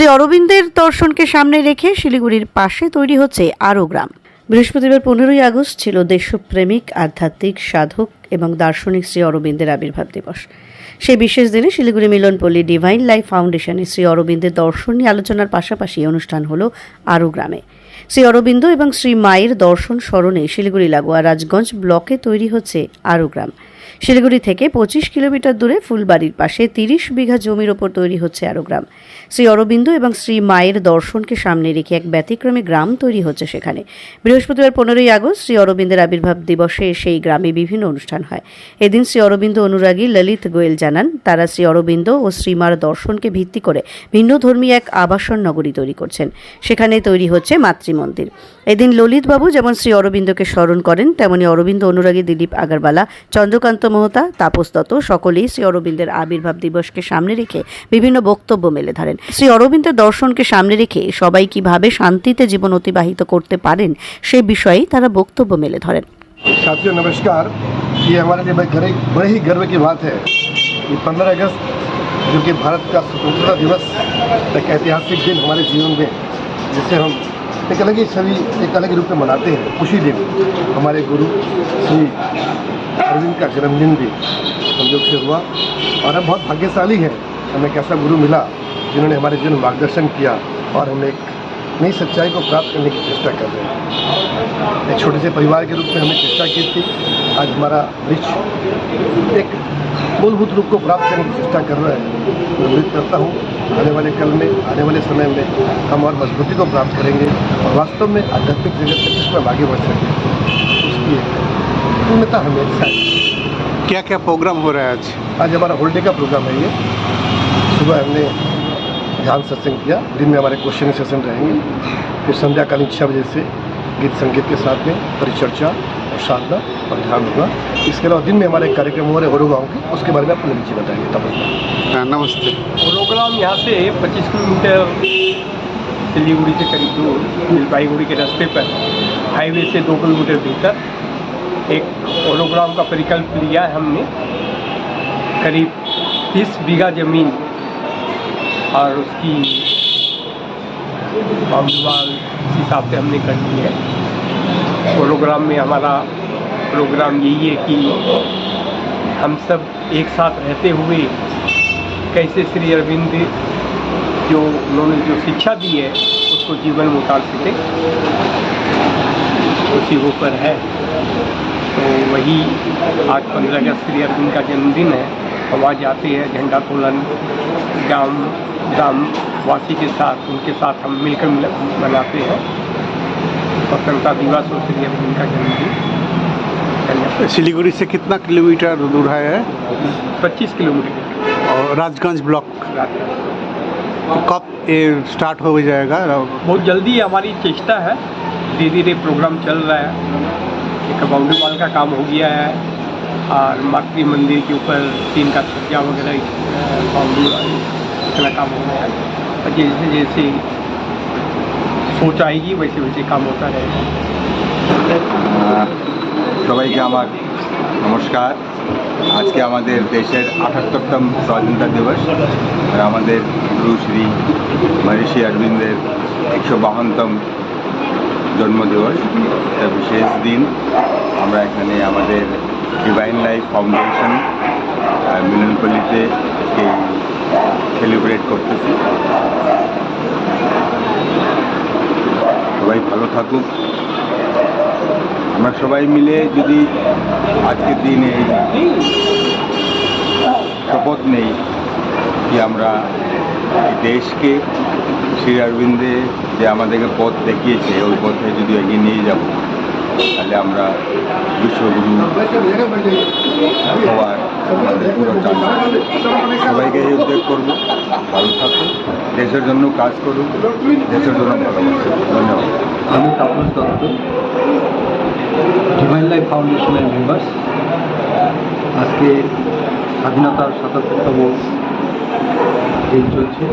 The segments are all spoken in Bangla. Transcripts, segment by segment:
শ্রী অরবিন্দের দর্শনকে সামনে রেখে শিলিগুড়ির পাশে তৈরি হচ্ছে আরও গ্রাম। বৃহস্পতিবার পনেরোই আগস্ট ছিল দেশপ্রেমিক, আধ্যাত্মিক, সাধক এবং দার্শনিক শ্রী অরবিন্দের আবির্ভাব দিবস। সেই বিশেষ দিনে শিলিগুড়ি মিলনপল্লী ডিভাইন লাইফ ফাউন্ডেশনে শ্রী অরবিন্দের দর্শন নিয়ে আলোচনার পাশাপাশি অনুষ্ঠান হল আরও গ্রামে। শ্রী অরবিন্দ এবং শ্রী মায়ের দর্শন স্মরণে শিলিগুড়ি লাগোয়া রাজগঞ্জ ব্লকে তৈরি হচ্ছে আরও গ্রাম। শিলিগুড়ি থেকে পঁচিশ কিলোমিটার দূরে ফুলবাড়ির পাশে তিরিশ বিঘা জমির ওপর তৈরি হচ্ছে আরও গ্রাম। শ্রী অরবিন্দ এবং শ্রী মায়ের দর্শনকে সামনে রেখে এক ব্যতিক্রমী গ্রাম তৈরি হচ্ছে সেখানে। বৃহস্পতিবার পনেরোই আগস্ট শ্রী অরবিন্দের আবির্ভাব দিবসে সেই গ্রামে বিভিন্ন অনুষ্ঠান হয়। এদিন শ্রী অরবিন্দ অনুরাগী ললিত গোয়েল জানান, তারা শ্রী অরবিন্দ ও শ্রীমার দর্শনকে ভিত্তি করে ভিন্ন ধর্মী এক আবাসন নগরী তৈরি করছেন। সেখানে তৈরি হচ্ছে মাতৃমন্দির। এদিন ললিতবাবু যেমন শ্রী অরবিন্দকে স্মরণ করেন, তেমনি অরবিন্দ অনুরাগী দিলীপ আগারওয়ালা, চন্দ্রকান্ত মোহতা তাপস দত্ত সকলেই শ্রী অরবিন্দের আবির্ভাব দিবসকে সামনে রেখে বিভিন্ন বক্তব্য মেলে ধরেন শ্রী অরবিন্দের দর্শনকে সামনে রেখে সবাই কিভাবে শান্তিতে জীবন অতিবাহিত করতে পারেন সে বিষয়েই তারা বক্তব্য মেলে ধরেন साथियों नमस्कार ये हमारे लिए बड़े बड़े ही गर्व की बात है कि 15 अगस्त जो कि भारत का स्वतंत्रता दिवस एक ऐतिहासिक दिन हमारे जीवन में जिसे हम एक अलग ही छवि एक अलग ही रूप में मनाते हैं उसी दिन हमारे गुरु श्री अरविंद का जन्मदिन भी संयोग से हुआ। और हम बहुत भाग्यशाली हैं, हमें एक ऐसा गुरु मिला, जिन्होंने हमारे जीवन मार्गदर्शन किया और हम एक नई सच्चाई को प्राप्त करने की चेष्टा कर रहे हैं। एक छोटे से परिवार के रूप में हमने चेष्टा की थी। आज हमारा वृक्ष एक मूलभूत रूप को प्राप्त करने की चेष्टा कर रहा है। मैं उम्मीद करता हूँ, आने वाले कल में, आने वाले समय में हम और मजबूती को प्राप्त करेंगे और वास्तव में आध्यात्मिक जगत से हम आगे बढ़ सकें, उसकी पूर्णता हमें चाहिए क्या क्या प्रोग्राम हो रहा है आज? आज हमारा होल्डे का प्रोग्राम है ये। सुबह हमने ध्यान सत्संग किया। दिन में हमारे क्वेश्चन सेशन रहेंगे। फिर संध्याकालीन छः बजे से गीत संगीत के साथ में परिचर्चा और साधना और ध्यान होगा। इसके अलावा दिन में हमारे एक कार्यक्रम हो रहे होरो गाँव के। उसके बारे में आपको जी बताएँगे तब नमस्ते। प्रोग्राम यहाँ से 25 किलोमीटर सिलीगुड़ी से करीब दूर जलपाईगुड़ी के रास्ते पर। हाईवे से दो किलोमीटर भीतर। एक होलोग्राम का परिकल्प लिया है हमने। करीब 30 बीघा ज़मीन और उसकी बाउंड्री इस हिसाब से हमने कर दी है। होलोग्राम में हमारा प्रोग्राम यही है कि हम सब एक साथ रहते हुए कैसे श्री अरविंद जो उन्होंने जो शिक्षा दी है, उसको जीवन में उतार सके। उसी ऊपर है। तो वही आज पंद्रह अगस्त श्री अरविंद का जन्मदिन है। हम वहाँ जाते हैं झंडा तोलन ग्राम ग्राम वासी के साथ उनके साथ हम मिलकर मिल- मनाते हैं। स्वतंत्रता दिवस और श्री अरविंद का जन्मदिन। सिलीगुड़ी से कितना किलोमीटर दूर है पच्चीस किलोमीटर। और राजगंज ब्लॉक। तो कब ये स्टार्ट हो जाएगा? बहुत जल्दी हमारी चेष्टा है। धीरे धीरे प्रोग्राम चल रहा है। एक बाउंड्री वॉल का काम हो गया है और मातृ मंदिर के ऊपर तीन का छज्जा वगैरह अ, बाउंड्री वाल इतना काम हो गया है और जैसे जैसे सोच आएगी वैसे वैसे काम होता रहेगा আহ, সবাইকে আমার নমস্কার আজকে আমাদের দেশের আঠাত্তরতম স্বাধীনতা দিবস আর আমাদের গুরু শ্রী মহর্ষি অরবিন্দের একশো বাহান্নতম জন্মদিবস। একটা বিশেষ দিন। আমরা এখানে আমাদের ডিভাইন লাইফ ফাউন্ডেশন মিলনপল্লিতে আজকে সেলিব্রেট করতেছি। সবাই ভালো থাকুক। আমরা সবাই মিলে যদি আজকের দিনে শপথ নেই কি আমরা দেশকে শ্রী অরবিন্দে যে আমাদেরকে পথ দেখিয়েছে, ওই পথে যদি এগিয়ে নিয়ে যাব, তাহলে আমরা বিশ্বগুরু হওয়ার সবাইকে এই উদ্যোগ করব। ভালো থাকুন। দেশের জন্য কাজ করুন। দেশের জন্য ভালোবাসুন ধন্যবাদ। আমি তাপস দত্ত ডিভাইন লাইফ ফাউন্ডেশনের মেম্বার্স আজকে স্বাধীনতার সাতাত্তরতম দিন চলছে।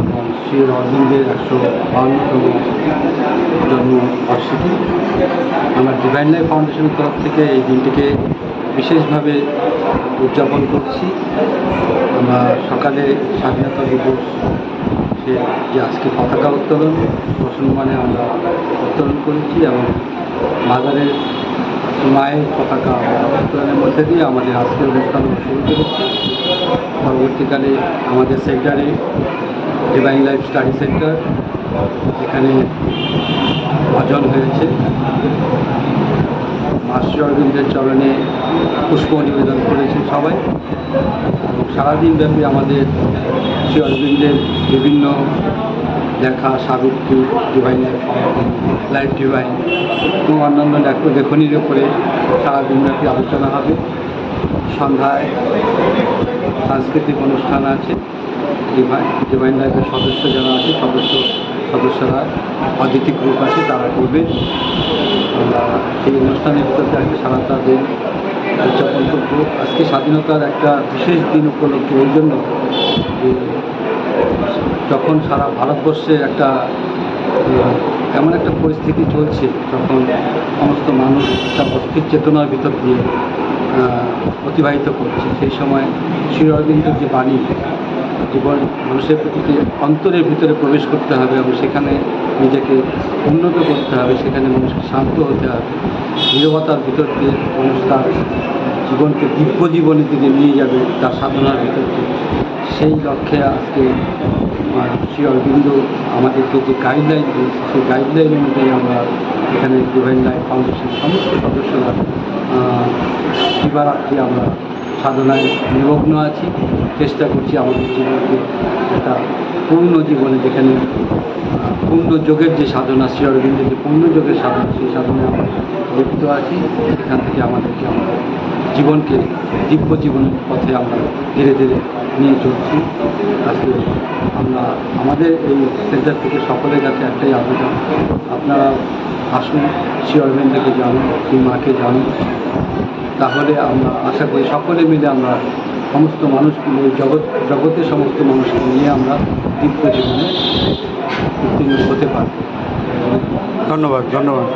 এবং শ্রী অরবিন্দের একশো বাউন্নতম জন্মবার্ষিকী আমরা ডিভাইন লাইফ ফাউন্ডেশনের তরফ থেকে এই দিনটিকে বিশেষভাবে উদযাপন করছি। আমরা সকালে স্বাধীনতা দিবস, সে যে আজকে পতাকা উত্তোলন প্রসন্নমানে আমরা উত্তোলন করেছি এবং মাজারের মায়ের পতাকা উত্তোলনের মধ্যে দিয়ে আমাদের আজকের অনুষ্ঠান শুরু করেছি। পরবর্তীকালে আমাদের সেন্টারে ডিভাইন লাইফ স্টাডি সেন্টার এখানে ভজন হয়েছে। মাস্টার অরবিন্দের চরণে পুষ্প নিবেদন করেছে সবাই। সারাদিন ব্যাপী আমাদের শ্রী অরবিন্দের বিভিন্ন লেখা সাবিত্রী ডিভাইন লাইফ ডিভাইন এবং অন্যান্য লেখ- লেখনীর উপরে সারাদিন ব্যাপী আলোচনা হবে। সন্ধ্যায় সাংস্কৃতিক অনুষ্ঠান আছে ডিভাইন ডিভাইন লাইফের সদস্য যারা আছে, সদস্য, সদস্যরা অতিথি গ্রুপ আছে, তারা করবে। সেই অনুষ্ঠানের ভিতরে আজকে সারাটা দিন উদযাপন করব। আজকে স্বাধীনতার একটা বিশেষ দিন উপলক্ষে ওই জন্য যখন সারা ভারতবর্ষে একটা এমন একটা পরিস্থিতি চলছে, তখন সমস্ত মানুষ একটা অস্থির চেতনার ভিতর দিয়ে অতিবাহিত করছে। সেই সময় শ্রী অরবিন্দের যে বাণী জীবন মানুষের প্রতি অন্তরের ভিতরে প্রবেশ করতে হবে এবং সেখানে নিজেকে উন্নত করতে হবে সেখানে মানুষকে শান্ত হতে হবে। নিরবতার ভিতর দিয়ে মানুষ তার জীবনকে দিব্য জীবনের দিকে নিয়ে যাবে তার সাধনার ভিতর দিয়ে। সেই লক্ষ্যে আজকে শ্রী অরবিন্দ আমাদেরকে যে গাইডলাইন দিয়েছে সেই গাইডলাইন অনুযায়ী আমরা এখানে ডিভাইন লাইফ ফাউন্ডেশন সমস্ত সদস্যরা আহ, দিবারাত্রি আমরা সাধনায় নিমগ্ন আছি। চেষ্টা করছি আমাদের জীবনকে একটা পূর্ণ জীবনে যেখানে পূর্ণ যোগের যে সাধনা, শ্রী অরবিন্দের যে পূর্ণ যোগের সাধনা, সেই সাধনায় আমরা লিপ্ত আছি। সেখান থেকে আমাদেরকে আমাদের জীবনকে, দিব্য জীবনের পথে আমরা ধীরে ধীরে নিয়ে চলছি। আজকে আমরা, আমাদের এই সেন্টার থেকে সকলের কাছে একটাই আবেদন, আপনারা আসুন, শ্রী অরবিন্দকে জানুন, শ্রী মাকে জানুন। তাহলে আমরা আশা করি সকলে মিলে আমরা সমস্ত মানুষকে নিয়ে জগৎ, জগতের সমস্ত মানুষকে নিয়ে আমরা দিব্য জীবনে উত্তীর্ণ হতে পারব। ধন্যবাদ ধন্যবাদ।